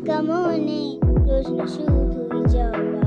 থাকা মনে প্রশ্ন শুধুই জবাব